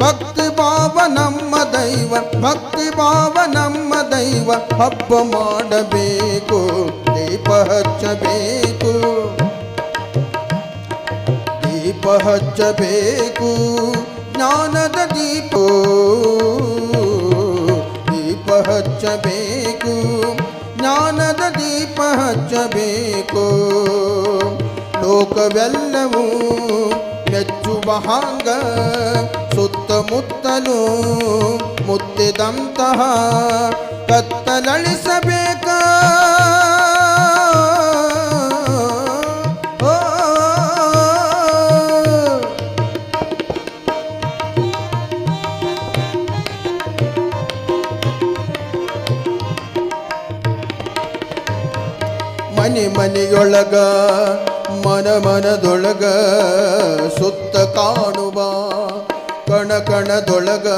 ಭಕ್ತಿ ಭಾವ ನಮ್ಮ ದೈವ ಭಕ್ತಿ ಭಾವ ನಮ್ಮ ದೈವ ಹಬ್ಬ ಮಾಡಬೇಕು ದೀಪ ಹಚ್ಚಬೇಕು ದೀಪ ಹಚ್ಚಬೇಕು ಜ್ಞಾನದ ದೀಪ ದೀಪ ಹಚ್ಚಬೇಕು ಜ್ಞಾನದ ದೀಪ ಹಚ್ಚಬೇಕು ಲೋಕವೆಲ್ಲವೂ ಮೆಚ್ಚುವ ಹಾಂಗ ಸುತ್ತಮುತ್ತಲು ಮುತ್ತಿದಂತಹ ಕತ್ತಲಳಿಸಬೇಕ? ಮನೆ ಮನೆಯೊಳಗ ಮನ ಮನದೊಳಗ ಸುತ್ತ ಕಾಣುವ ಕಣ ಕಣದೊಳಗ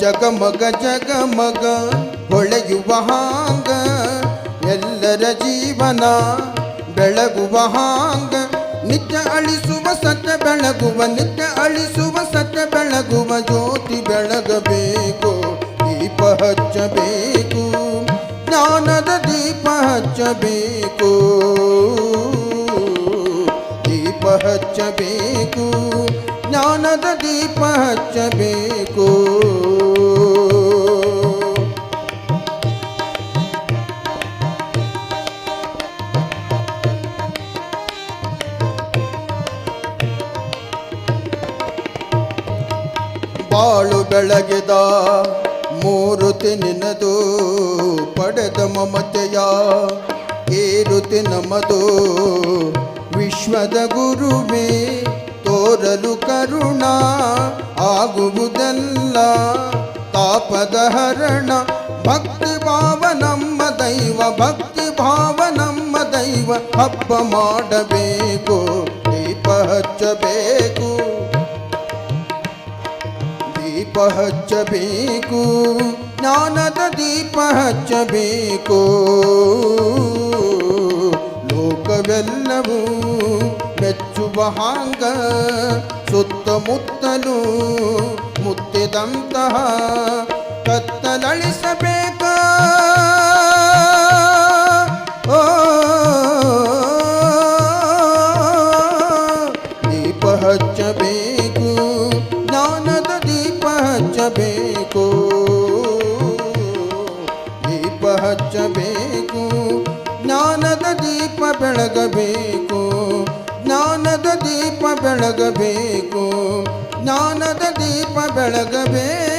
ಜಗಮಗ ಜಗಮಗ ಹೊಳೆಯುವ ಹಾಂಗ, ಎಲ್ಲರ ಜೀವನ ಬೆಳಗುವ ಹಾಂಗ. ನಿತ್ಯ ಅಳಿಸುವ ಸತ್ಯ ಬೆಳಗುವ, ನಿತ್ಯ ಅಳಿಸುವ ಸತ್ಯ ಬೆಳಗುವ ಜ್ಯೋತಿ ಬೆಳಗಬೇಕು, ದೀಪ ಹಚ್ಚಬೇಕು, ಜ್ಞಾನದ ದೀಪ ಹಚ್ಚಬೇಕು ದೀಪ ಹಚ್ಚಬೇಕು. ಜ್ಞಾನದ ದೀಪ ಹಚ್ಚಬೇಕು. ಬಾಳು ಬೆಳಗಿದ ಮೂರುತಿ ನಿನದು ಪಡೆದ ಮಮತೆಯ ಏರುತಿ ನಮದು ವಿಶ್ವದ ಗುರುವೇ. ತೋರಲು ಕರುಣ ಆಗುವುದೆಲ್ಲ. ತಾಪದ ಹರಣ ಭಕ್ತಿ ಭಾವ ನಮ್ಮ ದೈವ, ಭಕ್ತಿ ಭಾವ ನಮ್ಮ ದೈವ. ಹಬ್ಬ ಮಾಡಬೇಕು, ದೀಪ ಹಚ್ಚಬೇಕು. ದೀಪ ಹಚ್ಚಬೇಕು, ಜ್ಞಾನದ ದೀಪ ಹಚ್ಚಬೇಕು. ಲೋಕವೆಲ್ಲವೂ ಮೆಚ್ಚುವ ಹಾಂಗ ಸುತ್ತಮುತ್ತಲು ಮುತ್ತಿದಂತಹ ಕತ್ತಲಳಿಸಬೇಕ ಓ ದೀಪ ಹಚ್ಚಬೇಕು ಜ್ಞಾನದ ದೀಪ ಹಚ್ಚಬೇಕು ದೀಪ ಹಚ್ಚಬೇಕು ಜ್ಞಾನದ ದೀಪ ಬೆಳಗಬೇಕು ಜ್ಞಾನದ ದೀಪ ಬೆಳಗಬೇಕು. ಜ್ಞಾನದ ದೀಪ ಬೆಳಗಬೇಕು.